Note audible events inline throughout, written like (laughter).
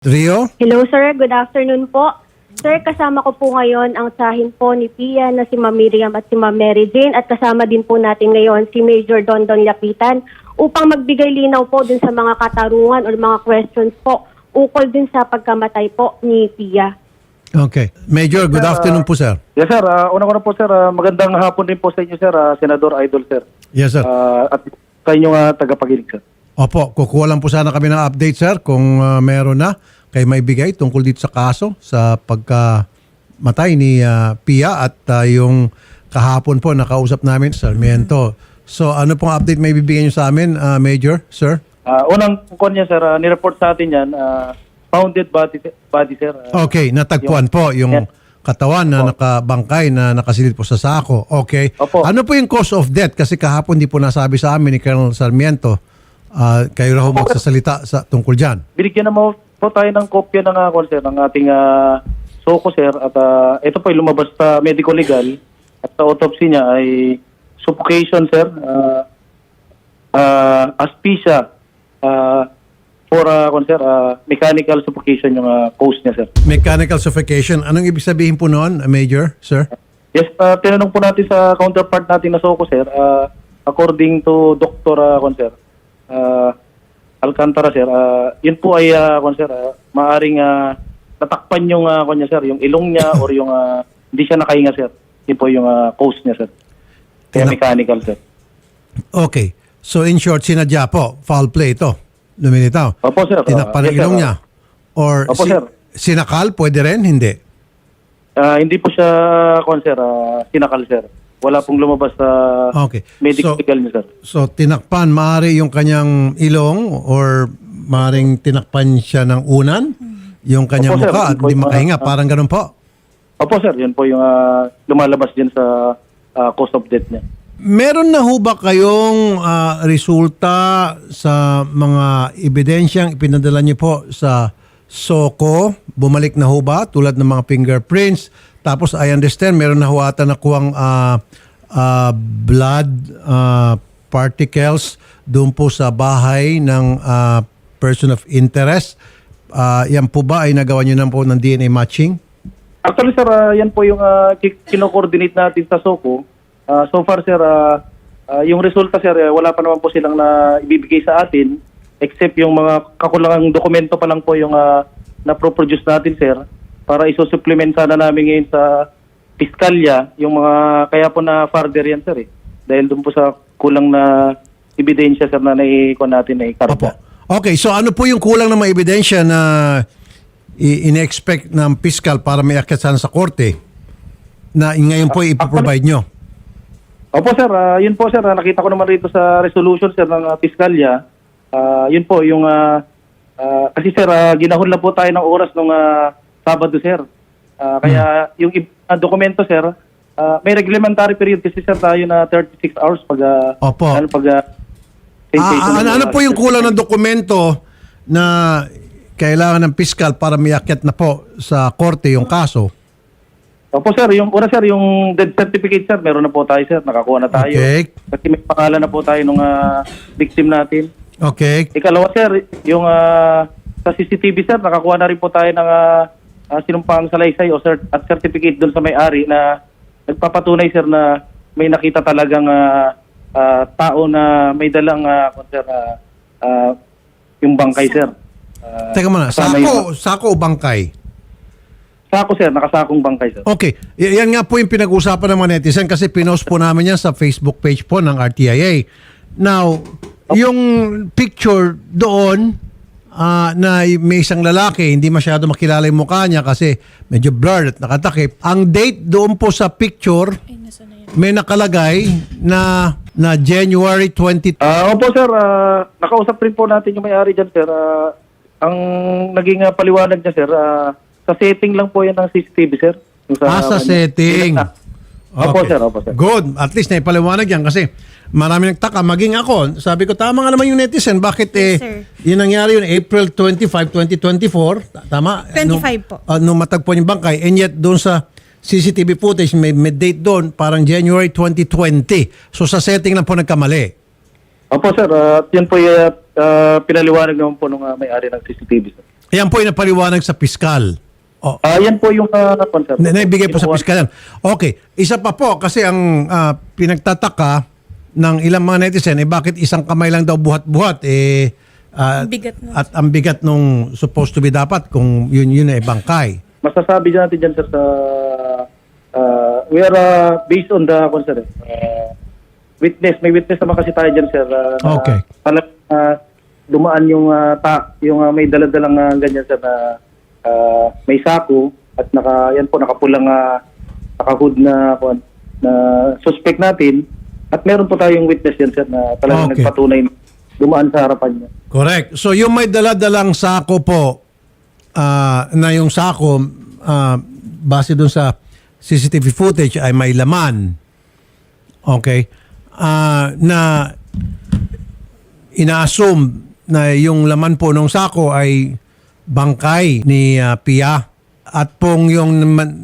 Rio? Hello sir, good afternoon po. Sir, kasama ko po ngayon ang sahin po ni Pia na si Ma'am Miriam at si Ma'am Mary Jane at kasama din po natin ngayon si Major Dondon Lapitan upang magbigay linaw po dun sa mga katarungan o mga questions po ukol din sa pagkamatay po ni Pia. Okay. Major, good afternoon po, sir. Yes sir, uh, una ko na po sir, ah, magandang hapon din po sa inyo sir, ah, Senador Idol sir. Yes, sir. Ah, at sa inyong uh, tagapagilig sir. Opo, kukuha lang po sana kami ng update, sir, kung uh, meron na kayo maibigay tungkol dito sa kaso sa pagkamatay ni uh, Pia at uh, yung kahapon po nakausap namin, Sarmiento. So ano pong update may bibigyan nyo sa amin, uh, Major, sir? Ah, unang kon niya sir, ah, nireport sa atin yan, ah, founded body, body sir. Ah, Okay, natagpuan po yung Yes. katawan na nakabangkay na nakasilid po sa sako. Okay. Opo. Ano po yung cause of death? Kasi kahapon di po nasabi sa amin ni Colonel Sarmiento. Ah, kayo raw magsasalita sa tungkol dyan. binigyan na mo po tayo ng kopya ng uh, sir, ng ating ah, SOCO sir at ah, ito po ay lumabas sa medical legal at sa autopsy niya ay suffocation sir, uh, uh, asphyxia ah, for uh, sir, ah, mechanical suffocation yung ah, cause niya sir. Mechanical suffocation. Anong ibig sabihin po noon, Major, sir? Yes, uh, tinanong po natin sa counterpart natin na SOCO, sir. Uh, according to Dr. Uh, kon, sir, uh, Alcantara, sir, uh, yun po ay, uh, kon, sir, uh, maaring uh, natakpan yung, uh, kon, niya, sir, yung ilong niya (coughs) or yung uh, hindi siya nakahinga, sir. Yun po yung uh, cause niya, sir. Kaya mechanical, sir. Okay. So in short, sinadya po, foul play ito. Lumilitaw. Opo, sir. Tinakpan ng yes, sir. ilong niya. Or Opo, sir. sinakal, pwede rin? Hindi. Uh, hindi po siya, kon, sir, uh, sinakal, sir. Wala pong lumabas sa Okay. medical So- niya, sir. So tinakpan, maaari yung kanyang ilong or maaring tinakpan siya ng unan, yung kanyang Opo, sir. mukha at hindi yung makahinga. mga- Parang ganun po. Opo, sir. Yun po yung uh, lumalabas din sa uh, cause of death niya. Meron na ho ba kayong ah, resulta sa mga ebidensyang ipinadala niyo po sa SOCO? Bumalik na ho ba tulad ng mga fingerprints? Tapos I understand meron na ho ata nakuhang ah, ah, blood ah, particles doon po sa bahay ng ah, person of interest. Ah, yan po ba ay nagawa niyo na po ng DNA matching? Actually, sir, ah, yan po yung uh, kino-coordinate natin sa SOCO. Ah, so far, sir, ah, ah, yung resulta, sir, eh, wala pa naman po silang na ibibigay sa atin except yung mga kakulangang dokumento pa lang po yung uh, na-produce natin, sir, para isosupplement sana namin ngayon sa piskalya, yung mga, kaya po na further yan, sir, eh. Dahil doon po sa kulang na ebidensya, sir, na naikon natin na Opo. ikarga. Okay, so ano po yung kulang ng mga ebidensya na in-expect ng fiscal para may akyat sana sa korte na ngayon po ipoprovide nyo? Opo sir, Ah, yun po sir, Ah, nakita ko naman rito sa resolution sir ng uh, piskalya. Ah, yun po yung ah, ah, kasi sir, ah, ginahon lang po tayo ng oras nung ah, Sabado sir. Ah, kaya yung ib- ah, dokumento sir, ah, may reglementary period kasi sir tayo na 36 hours pag ah, Opo. ano pag ah, Ah, ano, ano po yung kulang ng dokumento na kailangan ng fiscal para may akyat na po sa korte yung kaso? Opo sir, yung una sir, yung death certificate sir, meron na po tayo sir, nakakuha na tayo. Okay. Kasi may pangalan na po tayo nung ah, victim natin. Okay. Ikalawa sir, yung ah, sa CCTV sir, nakakuha na rin po tayo ng uh, sinumpang salaysay o cert- at certificate doon sa may-ari na nagpapatunay sir na may nakita talagang ah, ah, tao na may dalang uh, sir, ah, ah, yung bangkay sir. Ah, Teka muna, kasama sako, yung- sako o bangkay? Sako sir, nakasakong bangkay sir. Okay. Y- yan nga po yung pinag-usapan ng mga netizen kasi pinost po namin yan sa Facebook page po ng RTIA. Now, yung picture doon ah, na may isang lalaki, hindi masyado makilala yung mukha niya kasi medyo blurred at nakatakip. Ang date doon po sa picture, may nakalagay na na January 20. Ah, opo sir, Ah, nakausap rin po natin yung may-ari dyan sir. Ah, ang naging ah, paliwanag niya sir, ah, sa setting lang po yan ng CCTV sir. Yung Ah, sa setting. Opo Okay. sir, opo sir. Good. At least naipaliwanag yan kasi marami nagtaka. Maging ako, sabi ko, tama nga naman yung netizen. Bakit eh, sir. yun nangyari yun, April 25, 2024. Ta- Tama? 25 Nung- po. ah, nung matagpuan yung bangkay. And yet, doon sa CCTV footage, may, may date doon, parang January 2020. So sa setting lang po nagkamali. Opo sir, at yun po yung ah, pinaliwanag naman po nung ah, may-ari ng CCTV sir. Yan po yung napaliwanag sa piskal. O, Ah, yan po yung uh, sir. na, naibigay po sa Kinukuha- piskal yan. Okay, isa pa po kasi ang ah, pinagtataka ng ilang mga netizen eh bakit isang kamay lang daw buhat-buhat eh ah, Ang bigat nun. at ang bigat nung supposed to be dapat kung yun yun ay bangkay. Masasabi dyan natin dyan sir sa uh, we are uh, based on the sir, uh, witness. May witness naman kasi tayo dyan sir. Uh, na Okay. Alam uh, dumaan yung uh, ta, yung uh, may daladalang uh, ganyan sir na uh, may sako at naka yan po nakapulang uh, nakahood na kuwan, na suspect natin at meron po tayong witness yan sir na talagang Okay. nagpatunay na dumaan sa harapan niya. Correct. So yung may daladalang sako po ah, na yung sako ah, base dun sa CCTV footage ay may laman. Okay. Ah, na ina-assume na yung laman po ng sako ay bangkay ni ah, Pia at pong yung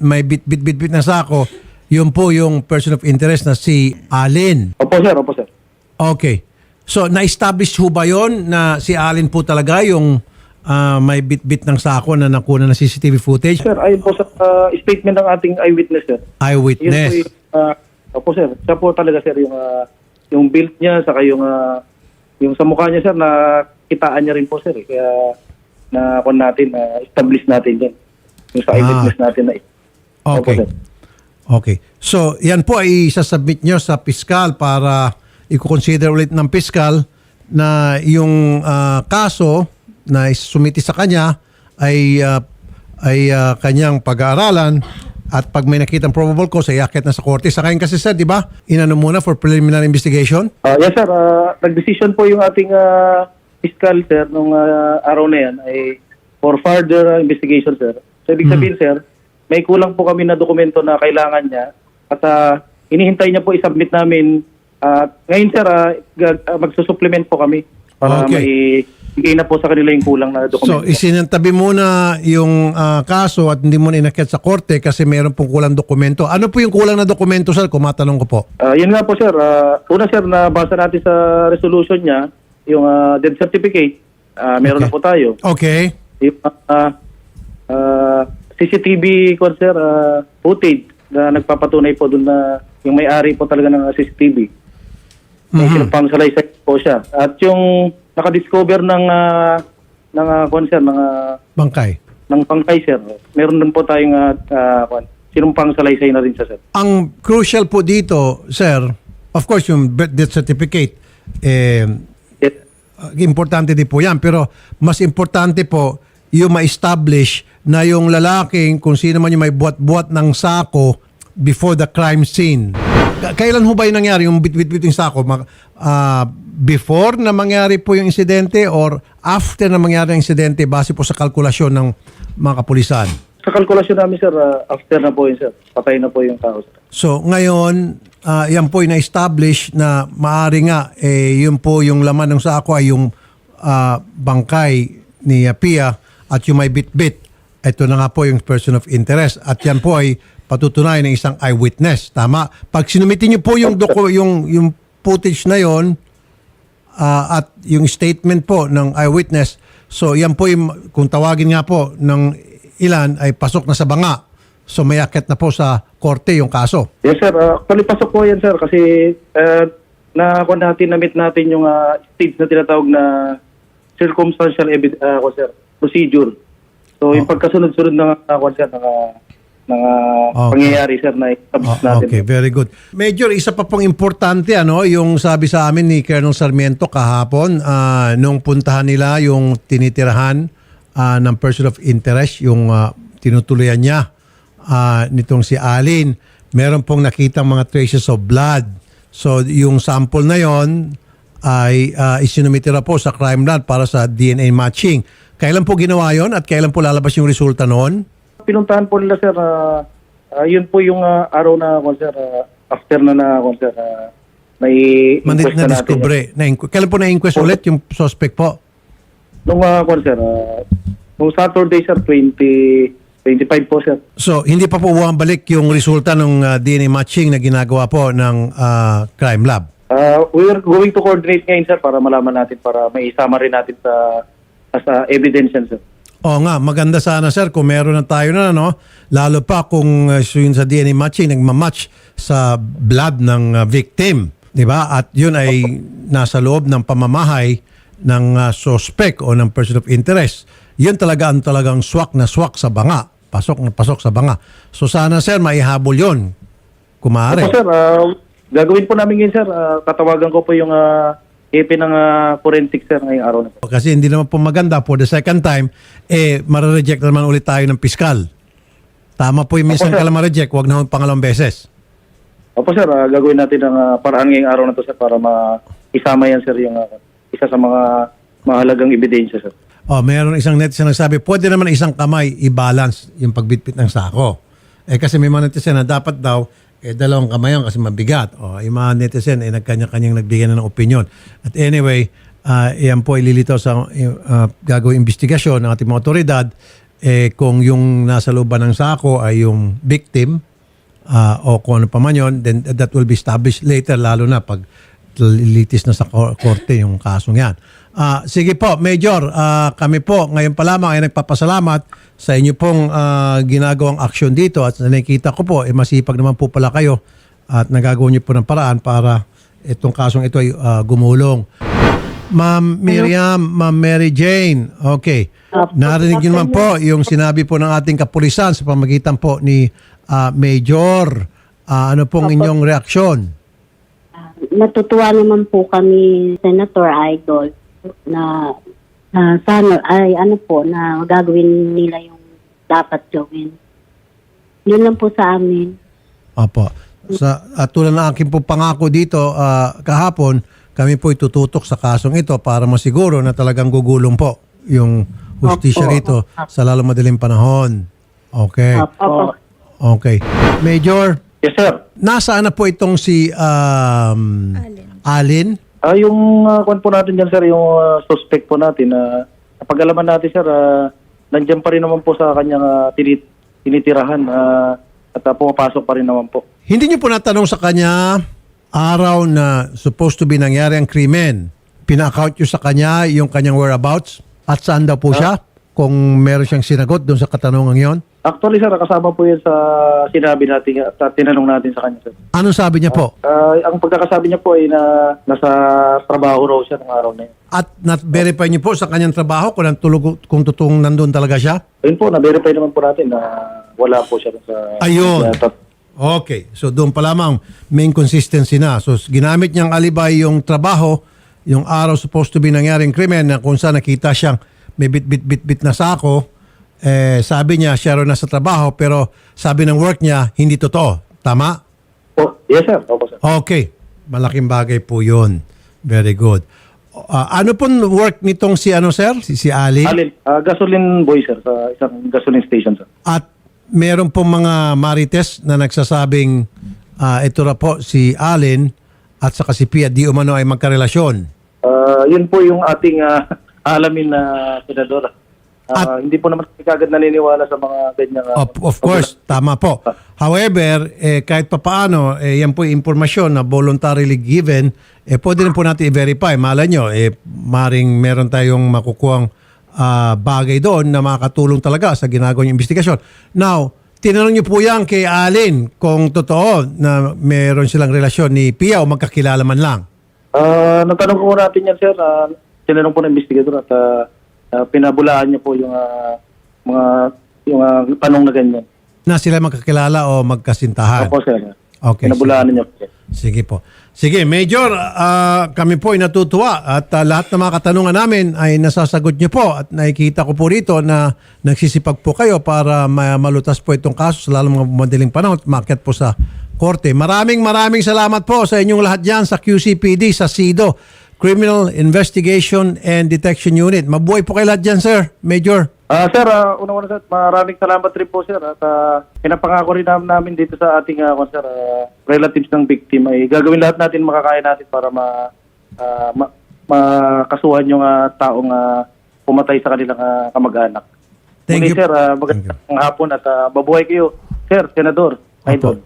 may bit-bit-bit na sako, yun po yung person of interest na si Alin. Opo sir, opo sir. Okay. So, na-establish ho ba yon na si Alin po talaga yung ah, may bit-bit ng sako na nakuha ng CCTV footage? Sir, ayon po sa uh, statement ng ating eyewitness sir. Yun po Eyewitness. yung, ah, opo sir, siya po talaga sir yung ah, yung build niya saka yung ah, yung sa mukha niya sir na kitaan niya rin po sir eh. Kaya na kon natin na establish natin yan. Yung sa Ah. eyewitness natin na Opo, Okay. sir. Okay. So, yan po ay isasubmit nyo sa piskal para i-consider ulit ng piskal na yung ah, kaso na sumiti sa kanya ay ah, ay ah, kanyang pag-aaralan at pag may nakitang probable cause ay akit na sa korte. Sa kayo kasi sir, di ba? Inano muna for preliminary investigation? Ah, yes sir, Ah, nag-decision po yung ating uh, fiscal sir nung ah, araw na yan ay for further ah, investigation sir. So ibig sabihin sir, may kulang po kami na dokumento na kailangan niya at ah, hinihintay niya po i-submit namin. At ngayon sir, ah, gag- ah, magsusupplement po kami para Okay. may bigay na po sa kanila yung kulang na So, dokumento. isinantabi muna yung ah, kaso at hindi mo na inakyat sa korte kasi meron pong kulang dokumento. Ano po yung kulang na dokumento, sir? Kung matanong ko po. Ah, yun nga po sir, Ah, una sir, nabasa natin sa resolution niya, yung ah, death certificate, ah, meron Okay. na po tayo. Okay. Yung ah, ah, CCTV kon sir, ah, footage na nagpapatunay po doon na yung may-ari po talaga ng CCTV. Yung Mhm. pang-salaysay po siya. At yung nakadiscover ng uh, ng uh, sir, ng, ah, Bangkay. ng pangkay sir, meron din po tayong uh, uh, sinumpang salaysay na rin siya sir. Ang crucial po dito, sir, of course, yung birth certificate, eh. Uh, importante din po yan. Pero mas importante po yung ma-establish na yung lalaking, kung sino man yung may buat-buat ng sako before the crime scene. Kailan ho ba yung nangyari, yung bit-bit-bit yung sako? Ah, before na mangyari po yung insidente or after na mangyari ang insidente base po sa kalkulasyon ng mga kapulisan? Sa kalkulasyon namin sir, ah, after na po yun sir, patay na po yung tao sir. So ngayon, ah, yan po yung na-establish na maari nga, eh, yun po yung laman ng sako ay yung ah, bangkay ni ah, Pia at yung may bit-bit. Ito na nga po yung person of interest. At yan po ay patutunayan ng isang eyewitness. Tama? Pag sinumitin niyo po yung, doku- yung, yung footage na yon ah, at yung statement po ng eyewitness, so yan po yung, kung tawagin nga po ng ilan, ay pasok na sa banga. So may akit na po sa korte yung kaso. Yes sir, uh, actually pasok po yan sir kasi uh, na kung natin na-meet natin yung uh, stage na tinatawag na circumstantial evid- uh, kung, sir, procedure. So yung pagkasunod-sunod ng uh, kung, sir, ng, uh, ng uh, Okay. pangyayari sir na Ah, natin. okay, very good. Major, isa pa pong importante ano, yung sabi sa amin ni Colonel Sarmiento kahapon ah, nung puntahan nila yung tinitirahan ah, ng person of interest, yung ah, tinutuluyan niya ah, nitong si Alin. Meron pong nakita mga traces of blood. So yung sample na yon ay uh, isinumitira po sa crime lab para sa DNA matching. Kailan po ginawa yon at kailan po lalabas yung resulta noon? Pinuntahan po nila sir, uh, uh, yun po yung uh, araw na sir, uh, after na na sir, uh, may inquest na na discovery. Na kailan po na-inquest ulit yung suspect po? Nung uh, sir, uh, nung Saturday sir, 20, 25 po sir. So, hindi pa po bumabalik yung resulta ng uh, DNA matching na ginagawa po ng uh, crime lab. Uh, we're going to coordinate ngayon, sir, para malaman natin, para may isama rin natin sa as a evidence yan, sir. Oo nga, maganda sana sir kung meron na tayo na no, lalo pa kung uh, yun sa DNA matching nagmamatch sa blood ng uh, victim, 'di ba? At yun ay nasa loob ng pamamahay ng uh, suspect o ng person of interest. Yun talaga ang talagang swak na swak sa banga. Pasok na pasok sa banga. So sana sir maihabol yun. Kung maaari. Opo sir, ah, gagawin po namin yun sir. Ah, tatawagan ko po yung uh, EP ng ah, forensic sir ngayong araw na po. Kasi hindi naman po maganda for the second time, eh, marireject naman ulit tayo ng piskal. Tama po yung minsan ka lang ma-reject, huwag na ho pangalawang beses. Opo sir, ah, gagawin natin ang ah, paraan ngayong araw na to sir para ma-isama yan sir yung ah, isa sa mga mahalagang ebidensya sir. Oh, meron isang netizen nagsabi, pwede naman isang kamay i-balance yung pagbitbit ng sako. Eh kasi may mga netizen na dapat daw eh dalawang kamay yan kasi mabigat. Oh, yung mga netizen eh nagkanya-kanyang nagbigay na ng opinion. At anyway, ah, yan po ililitaw sa uh, gagawing investigasyon ng ating mga otoridad eh kung yung nasa looban ng sako ay yung victim ah, o kung ano pa man yun, then that will be established later lalo na pag litis na sa kor- korte yung kasong yan. Ah, sige po, Major, ah, kami po ngayon pa lamang ay nagpapasalamat sa inyo pong ah, ginagawang aksyon dito at nakikita ko po, eh, masipag naman po pala kayo at nagagawa niyo po ng paraan para itong kasong ito ay ah, gumulong. Ma'am Miriam, Ma'am Mary Jane, okay. Narinig niyo naman po yung sinabi po ng ating kapulisan sa pamagitan po ni ah, Major. Ah, ano pong inyong reaksyon? Natutuwa naman po kami, Senator Idol, na, na sana, ay ano po, na gagawin nila yung dapat gawin. Yun lang po sa amin. Opo. Sa at tulad ng aking po pangako dito ah, kahapon, kami po itututok sa kasong ito para masiguro na talagang gugulong po yung hustisya Opo. rito sa lalo madaling panahon. Okay. Opo. Okay. Major, Yes sir. nasaan na po itong si um, Alin? Ah, yung uh, kwan po natin dyan sir, yung ah, suspect po natin na napag-alaman natin sir, uh, nandyan pa rin naman po sa kanyang ah, tinit- tinitirahan ah, at ah, pumapasok pa rin naman po. Hindi niyo po natanong sa kanya araw na supposed to be nangyari ang krimen. Pina-account niyo sa kanya yung kanyang whereabouts at saan daw po siya? Kung meron siyang sinagot doon sa katanungan yon. Actually sir, kasama po yan sa sinabi natin at tinanong natin sa kanya sir. Anong sabi niya po? Ah, ang pagkakasabi niya po ay na nasa trabaho raw siya ng araw na yun. At na-verify niyo po sa kanyang trabaho kung, nantulog, kung totoong nandun talaga siya? Ayun po, na-verify naman po natin na wala po siya sa... Ayun. sa Okay. So doon pa lamang may inconsistency na. So ginamit niyang alibay yung trabaho, yung araw supposed to be nangyaring krimen na kung saan nakita siyang may bit-bit-bit-bit na sako, eh, sabi niya siya rin nasa trabaho pero sabi ng work niya hindi totoo. Tama? oh, yes sir, opo sir. Okay. Malaking bagay po yun. Very good. Ah, ano pong work nitong si ano sir? Si, si Ali? Alin, ah, gasoline boy sir, sa isang gasoline station sir. At meron pong mga marites na nagsasabing ah, ito na po si Allen at saka si Pia di umano ay magkarelasyon. Ah, yun po yung ating ah, (laughs) alamin na Ah, hindi po naman kagad naniniwala sa mga ganyang... ah, Of, of course, tama po. However, eh, kahit papaano, eh, yan po yung impormasyon na voluntarily given, eh, pwede rin po natin i-verify. Malay nyo, eh, maring meron tayong makukuhang ah, bagay doon na makakatulong talaga sa ginagawang investigasyon. Now, tinanong niyo po yan kay Allen kung totoo na meron silang relasyon ni Pia o magkakilala man lang. Ah, natanong ko natin yan, sir. Uh, tinanong po ng investigador at ah, ah, pinabulaan niya po yung ah, mga yung ah, tanong na ganyan. Na sila magkakilala o magkasintahan. Opo, sir. Okay, Pinabulaan niya po. Sige po. Sige, Major, ah, kami po ay natutuwa at ah, lahat ng mga katanungan namin ay nasasagot niyo po at nakikita ko po rito na nagsisipag po kayo para ma- malutas po itong kaso sa lalong mga madaling panahon at maakyat po sa korte. Maraming maraming salamat po sa inyong lahat dyan sa QCPD, sa SIDO, Criminal Investigation and Detection Unit. Mabuhay po kayo lahat dyan, sir. Major. Ah, sir, uh, una-una sir, maraming salamat rin po sir at ah, pinapangako rin nam- namin dito sa ating ah, sir, ah, relatives ng victim ay gagawin lahat natin makakaya natin para ma, ah, ma- makasuhan yung ah, taong ah, pumatay sa kanilang ah, kamag-anak. Thank Muli, you. sir, ah, magandang hapon at ah, mabuhay kayo. Sir, Senador, Idol.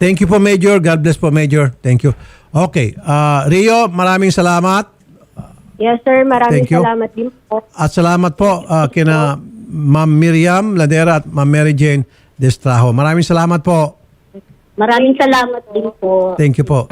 Thank you po, Major. God bless po, Major. Thank you. Okay. ah, Rio, maraming salamat. Yes, sir. Maraming Thank you. salamat din po. At salamat po ah, kina Ma'am Miriam Ladera at Ma'am Mary Jane Destraho. Maraming salamat po. Maraming salamat din po. Thank you po.